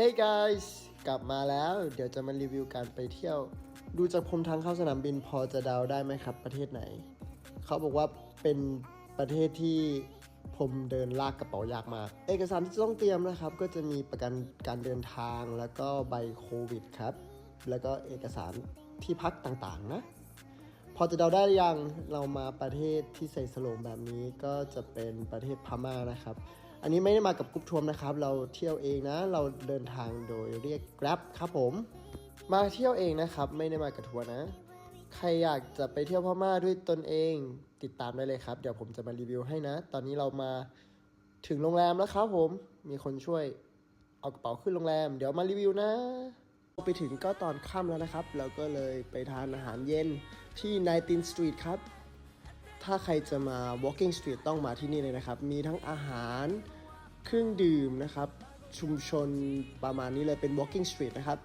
Hey guys กลับมาแล้ว เดี๋ยวจะมารีวิวการไปเที่ยว ดูจากพรมทางเข้าสนามบินพอจะเดาได้ไหมครับ ประเทศไหน เขาบอกว่าเป็นประเทศที่ผมเดินลากกระเป๋ายากมาก เอกสารที่ต้องเตรียมนะครับ ก็จะมีประกันการเดินทางแล้วก็ใบโควิดครับ แล้วก็เอกสารที่พักต่างๆนะ พอจะเดาได้หรือยังเรามาประเทศที่ใส่สโลงแบบนี้ก็จะเป็นประเทศพม่านะครับ อันนี้ไม่ได้มากับกรุ๊ปทัวร์นะครับ เราเที่ยวเองนะ เราเดินทางโดยเรียก Grab ครับผม มาเที่ยวเองนะครับ ไม่ได้มากับทัวร์นะ ใครอยากจะไปเที่ยวพม่าด้วยตนเอง ติดตามได้เลยครับ เดี๋ยวผมจะมารีวิวให้นะ ตอนนี้เรามาถึงโรงแรมแล้วครับผม มีคนช่วยเอากระเป๋าขึ้นโรงแรม เดี๋ยวมารีวิวนะ ไปถึงก็ตอนค่ำแล้วนะครับ เราก็เลยไปทานอาหารเย็นที่ 19 Street ครับ ถ้าใครจะมา Walking Street ต้องมาที่นี่เลยนะครับ มีทั้งอาหาร เครื่องดื่มนะครับ ชุมชนประมาณนี้เลยเป็น Walking Street นะครับ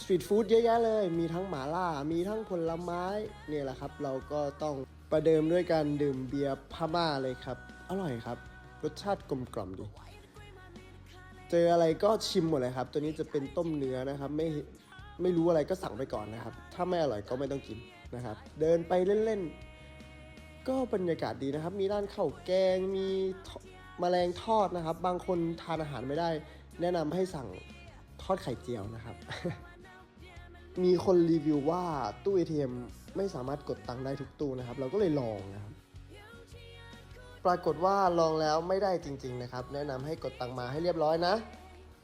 สตรีทฟู้ดเยอะแยะเลย มีทั้งหมาล่า มีทั้งผลไม้เนี่ยแหละครับ เราก็ต้องประเดิมด้วยการดื่มเบียร์พม่าเลยครับ อร่อยครับ รสชาติกลมกล่อมดี เจออะไรก็ชิมหมดเลยครับ ตัวนี้จะเป็นต้มเนื้อนะครับ ไม่ไม่รู้อะไรก็สั่งไปก่อนนะครับ ถ้าไม่อร่อยก็ไม่ต้องกินนะครับ เดินไปเล่นๆ ก็บรรยากาศดีนะครับ มีร้านข้าวแกง มี ทแมลงทอดนะครับ บางคนทานอาหารไม่ได้ แนะนำให้สั่งทอดไข่เจียวนะครับ มีคนรีวิวว่าตู้ ATM ไม่สามารถกดตังค์ได้ทุกตู้นะครับ เราก็เลยลองนะครับ ปรากฏว่าลองแล้วไม่ได้จริง ๆ นะครับ แนะนำให้กดตังค์มาให้เรียบร้อยนะ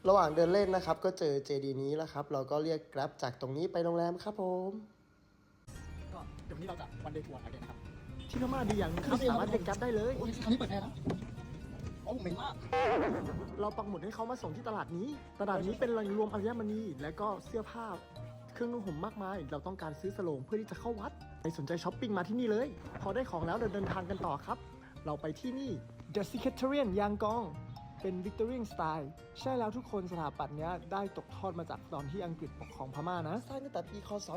ระหว่างเดินเล่นนะครับ ก็เจอเจดีนี้แล้วครับ เราก็เรียก Grab จากตรงนี้ไปโรงแรมครับผมก็เดี๋ยววันนี้เราจะวันเดย์ทัวร์กันเลยนะครับที่พม่าดีอย่างหนึงครับสามารถเรียก Grab ได้เลยโอ้ยอันนี้เปิดแอร์นะโอ้เหม็นมาก เราปักหมุดให้เขามาส่งที่ตลาดนี้ ตลาดนี้เป็นแหล่งรวมอัญมณีและก็เสื้อผ้าเครื่องนุ่งห่มมากมาย เราต้องการซื้อสโลงเพื่อที่จะเข้าวัดใครสนใจช้อปปิ้งมาที่นี่เลย พอได้ของแล้วเราเดินทางกันต่อครับ เราไปที่นี่ The Secretarian ยางกอง เป็น Victorian Style ใช่แล้วทุกคนสถาปัตย์เนี้ยได้ตกทอดมาจากตอนที่อังกฤษปกครองพม่านะ สร้างตั้งแต่ปีคศ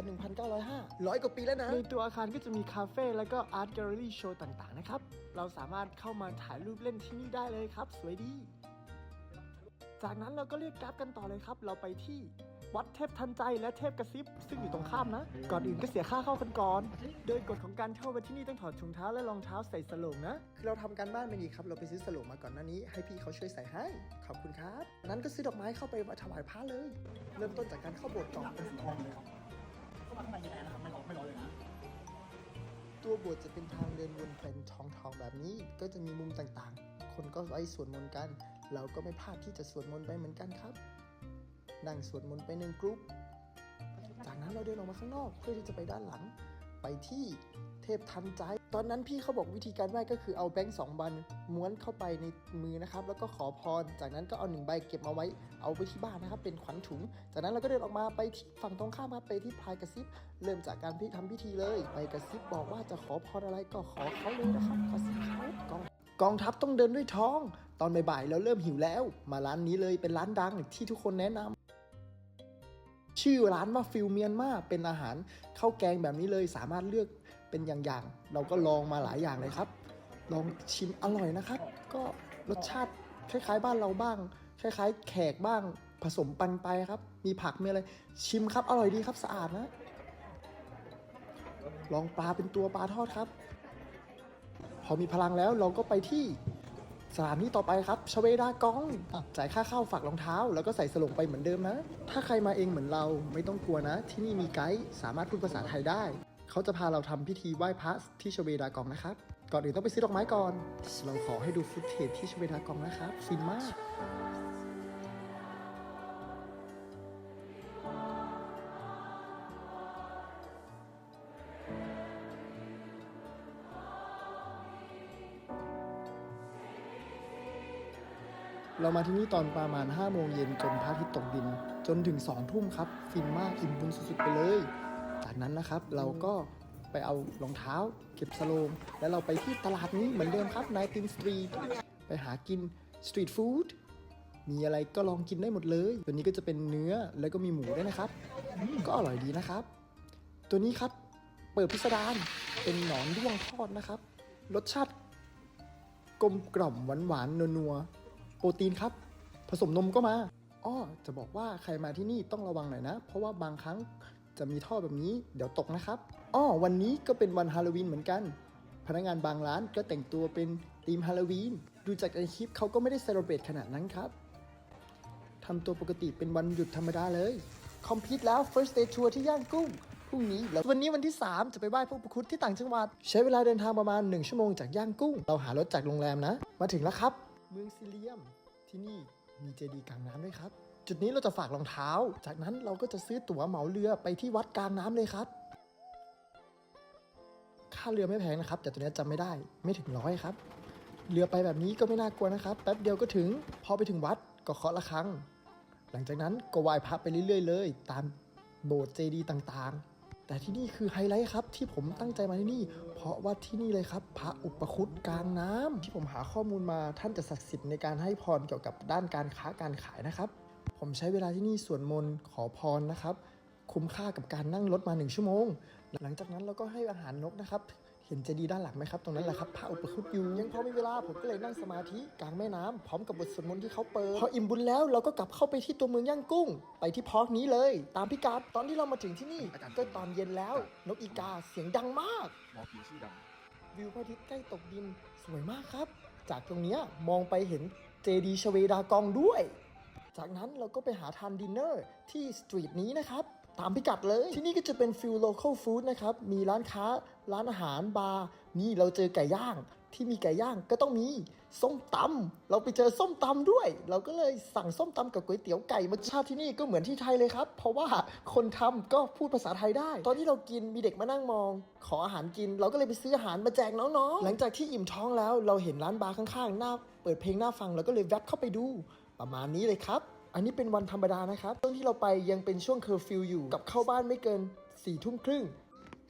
1905 ร้อยกว่าปีแล้วนะ ในตัวอาคารก็จะมีคาเฟ่แล้วก็อาร์ตแกลเลอรี่โชว์ต่างๆนะครับ เราสามารถเข้ามาถ่ายรูปเล่นที่นี่ได้เลยครับ สวยดี จากนั้นเราก็เรียกกราฟกันต่อเลยครับ เราไปที่ วัดเทพทันใจและเทพกระซิบ ซึ่งอยู่ตรงข้ามนะ ก่อนอื่นก็เสียค่าเข้ากันก่อน โดยกฎของการเข้ามาที่นี่ต้องถอดถุงเท้าและรองเท้าใส่สโลงนะ คือเราทำการบ้านมาดีครับ เราไปซื้อสโลงมาก่อนหน้านี้ ให้พี่เขาช่วยใส่ให้ ขอบคุณครับจากนั้นก็ซื้อดอกไม้เข้าไปถวายพระเลย เริ่มต้นจากการเข้าโบสถ์ก่อนเป็นสีทองเลยครับเข้ามาข้างในมีแอร์นะครับไม่ร้อนไม่ร้อนเลยนะตัวโบสถ์จะเป็นทางเดินวนเป็นทองทองๆแบบนี้ ก็จะมีมุมต่างๆ คนก็ไว้สวดมนต์กัน เราก็ไม่พลาดที่จะสวดมนต์ไปเหมือนกันครับ นั่งสวดมนต์ไปหนึ่งกรุ๊ป จากนั้นเราเดินออกมาข้างนอก เพื่อที่จะไปด้านหลัง ไปที่เทพทันใจ ตอนนั้นพี่เขาบอกวิธีการไหว้ก็คือเอาแบงค์สองใบม้วนเข้าไปในมือนะครับ แล้วก็ขอพร จากนั้นก็เอาหนึ่งใบเก็บเอาไว้ เอาไปที่บ้านนะครับ เป็นขวัญถุง จากนั้นเราก็เดินออกมาไปที่ฝั่งตรงข้ามครับไปที่พายกระซิบ เริ่มจากการพิทำพิธีเลย ไปกระซิบบอกว่าจะขอพรอะไรก็ขอเขาเลยนะครับกระซิบเขากองกองทัพต้องเดินด้วยท้อง ตอนบ่ายๆเราเริ่มหิวแล้ว มาร้านนี้เลยเป็นร้านดังที่ทุกคนแนะนำ ชื่อร้านว่าฟิลเมียนมาเป็นอาหารข้าวแกงแบบนี้เลยสามารถเลือกเป็นอย่างๆ เราก็ลองมาหลายอย่างเลยครับ ลองชิมอร่อยนะครับ ก็รสชาติคล้ายๆ บ้านเราบ้าง คล้ายๆ แขกบ้างผสมปันไปครับ มีผักมีอะไรชิมครับ อร่อยดีครับสะอาดนะ ลองปลาเป็นตัวปลาทอดครับ พอมีพลังแล้วเราก็ไปที่ สถานที่ต่อไปครับชเวดากองจ่ายค่าเข้าฝากรองเท้า แล้วก็ใส่สลงไปเหมือนเดิมนะ ถ้าใครมาเองเหมือนเราไม่ต้องกลัวนะ ที่นี่มีไกด์สามารถพูดภาษาไทยได้ เขาจะพาเราทำพิธีไหว้พระที่ชเวดากองนะครับ ก่อนอื่นต้องไปซื้อดอกไม้ก่อน เราขอให้ดูฟุตเทจที่ชเวดากองนะครับฟินมาก เรามาที่นี่ตอนประมาณ5โมงเย็นจนพระอาทิตย์ตกดิน จนถึง2ทุ่มครับ ฟินมากอิ่มบุญสุดๆไปเลย จากนั้นนะครับเราก็ไปเอารองเท้า เก็บสโลง แล้วเราไปที่ตลาดนี้เหมือนเดิมครับนายตินสตรีทไปหากินสตรีทฟู้ดมีอะไรก็ลองกินได้หมดเลย ตัวนี้ก็จะเป็นเนื้อแล้วก็มีหมูด้วยนะครับ ก็อร่อยดีนะครับ ตัวนี้ครับเปิดพิสดารเป็นหนอนด้วงทอดนะครับ รสชาติกลมกล่อมหวานหวานๆนัวๆ โปรตีนครับ ผสมนมก็มาอ้อจะบอกว่าใครมาที่นี่ต้องระวังหน่อยนะ เพราะว่าบางครั้งจะมีท่อแบบนี้เดี๋ยวตกนะครับอ้อวันนี้ก็เป็นวันฮาโลวีนเหมือนกัน พนักงานบางร้านก็แต่งตัวเป็นธีมฮาโลวีนดูจากในคลิปเขาก็ไม่ได้เซเลบรตขนาดนั้นครับทำตัวปกติเป็นวันหยุดธรรมดาเลย คอมพิวต์แล้ว first day tour ที่ย่างกุ้งพรุ่งนี้แล้ววันนี้วันที่ 3 จะไปไหว้พระอุปคุตที่ต่างจังหวัด ใช้เวลาเดินทางประมาณ 1 ชั่วโมงจากย่างกุ้ง เราหารถจากโรงแรมนะ มาถึงแล้วครับ เมืองซิเลียม ที่นี่มีเจดีย์กลางน้ำด้วยครับ จุดนี้เราจะฝากรองเท้า จากนั้นเราก็จะซื้อตั๋วเหมาเรือไปที่วัดกลางน้ำเลยครับ ค่าเรือไม่แพงนะครับ แต่ตัวนี้จำไม่ได้ไม่ถึงร้อยครับ เรือไปแบบนี้ก็ไม่น่ากลัวนะครับ แป๊บเดียวก็ถึง พอไปถึงวัดก็เคาะระฆังหลังจากนั้นก็ไหว้พระไปเรื่อยๆเลย ตามโบสถ์เจดีย์ต่างๆ แต่ที่นี่คือไฮไลท์ครับที่ผมตั้งใจมาที่นี่ เพราะว่าที่นี่เลยครับ พระอุปคุตกลางน้ำที่ผมหาข้อมูลมาท่านจะศักดิ์สิทธิ์ในการให้พรเกี่ยวกับด้านการค้าการขายนะครับ ผมใช้เวลาที่นี่สวดมนต์ขอพรนะครับ คุ้มค่ากับการนั่งรถมาหนึ่งชั่วโมง หลังจากนั้นเราก็ให้อาหารนกนะครับ ห็นเจดีย์ด้านหลังไหมครับ ตรงนั้นแหละครับพระอุปคุตอยู่ยังพอมีเวลาผมก็เลยนั่งสมาธิกลางแม่น้ำพร้อมกับบทสวดมนต์ที่เขาเปิด พออิ่มบุญแล้วเราก็กลับเข้าไปที่ตัวเมืองย่างกุ้ง ไปที่พาร์คนี้เลย ตามพิกัดตอนที่เรามาถึงที่นี่ก็ตอนเย็นแล้ว นกอีกาเสียงดังมากหมอผีชื่อดังวิวพระอาทิตย์ใกล้ตกดินสวยมากครับ จากตรงนี้มองไปเห็นเจดีย์ชเวดากองด้วย จากนั้นเราก็ไปหาทานดินเนอร์ที่สตรีทนี้นะครับ ตามพิกัดเลย ที่นี่ก็จะเป็นฟิลโลเคอลฟู้ดนะครับ มีร้านค้า ร้านอาหาร บาร์ นี่เราเจอไก่ย่าง ที่มีไก่ย่างก็ต้องมีส้มตำ เราไปเจอส้มตำด้วย เราก็เลยสั่งส้มตำกับก๋วยเตี๋ยวไก่มาชาติที่นี่ก็เหมือนที่ไทยเลยครับ เพราะว่าคนทำก็พูดภาษาไทยได้ ตอนที่เรากินมีเด็กมานั่งมอง ขออาหารกิน เราก็เลยไปซื้ออาหารมาแจกน้องๆ หลังจากที่อิ่มท้องแล้ว เราเห็นร้านบาร์ข้างๆ หน้า เปิดเพลงหน้าฟังเราก็เลยแวบเข้าไปดู ประมาณนี้เลยครับ อันนี้เป็นวันธรรมดานะครับช่วงที่เราไปยังเป็นช่วงเคอร์ฟิวอยู่กับเข้าบ้านไม่เกิน4ี่ทุ่มครึ่ง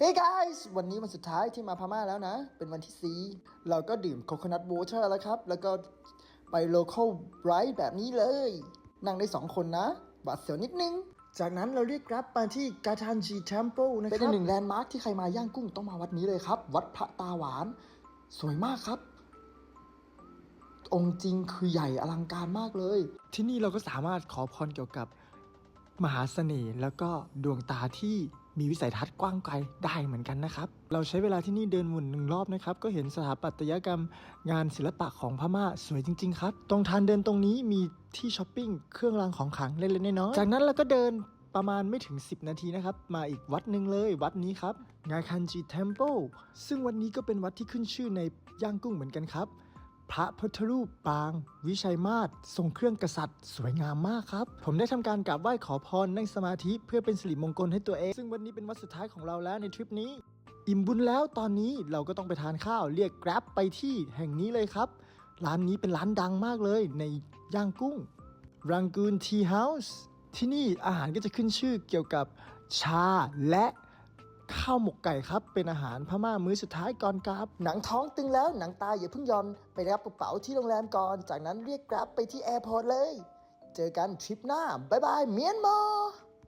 Hey guys วันนี้วันสุดท้ายที่มาพม่าแล้วนะ เป็นวันที่ 4 เราก็ดื่มโค c o นัท w ว t e r แล้วครับ แล้วก็ไป local ride แบบนี้เลย นั่งได้ 2 คนนะบาดเสียวนิดนึง จากนั้นเราเรียก Grab มาที่ g a t a n j i Temple นะครับ เป็นหนึ่งแลนด์มาร์คที่ใครมาย่างกุ้งต้องมาวัดนี้เลยครับ วัดพระตาหวาน สวยมากครับ องค์จริงคือใหญ่อลังการมากเลย ที่นี่เราก็สามารถขอพรเกี่ยวกับมหาเสน่ห์แล้วก็ดวงตาที่มีวิสัยทัศน์กว้างไกลได้เหมือนกันนะครับ เราใช้เวลาที่นี่เดินวนหนึ่งรอบนะครับ ก็เห็นสถาปัตยกรรมงานศิลปะของพม่าสวยจริง ๆ ครับ ตรงทางเดินตรงนี้มีที่ช้อปปิ้งเครื่องรางของขลังเล็กๆน้อยๆจากนั้นเราก็เดินประมาณไม่ถึง 10 นาทีนะครับ มาอีกวัดหนึ่งเลย วัดนี้ครับงาคันจีเทมเพิลซึ่งวัดนี้ก็เป็นวัดที่ขึ้นชื่อในย่างกุ้งเหมือนกันครับ พระพุทธรูปปาง วิชัยมาศทรงเครื่องกษัตริย์ สวยงามมากครับ ผมได้ทำการกราบไหว้ขอพรนั่งสมาธิเพื่อเป็นสิริมงคลให้ตัวเอง ซึ่งวันนี้เป็นวันสุดท้ายของเราแล้วในทริปนี้ อิ่มบุญแล้วตอนนี้เราก็ต้องไปทานข้าว เรียก Grab ไปที่แห่งนี้เลยครับ ร้านนี้เป็นร้านดังมากเลยในย่างกุ้งรังกูนทีเฮาส์ที่นี่อาหารก็จะขึ้นชื่อเกี่ยวกับชาและ ข้าวหมกไก่ครับ เป็นอาหารพม่ามื้อสุดท้ายก่อนกลับหนังท้องตึงแล้วหนังตาอย่าเพิ่งยอนไปรับกระเป๋าที่โรงแรมก่อน จากนั้นเรียกกราฟไปที่แอร์พอร์ตเลย เจอกันทริปหน้า บ๊ายบายเมียนมา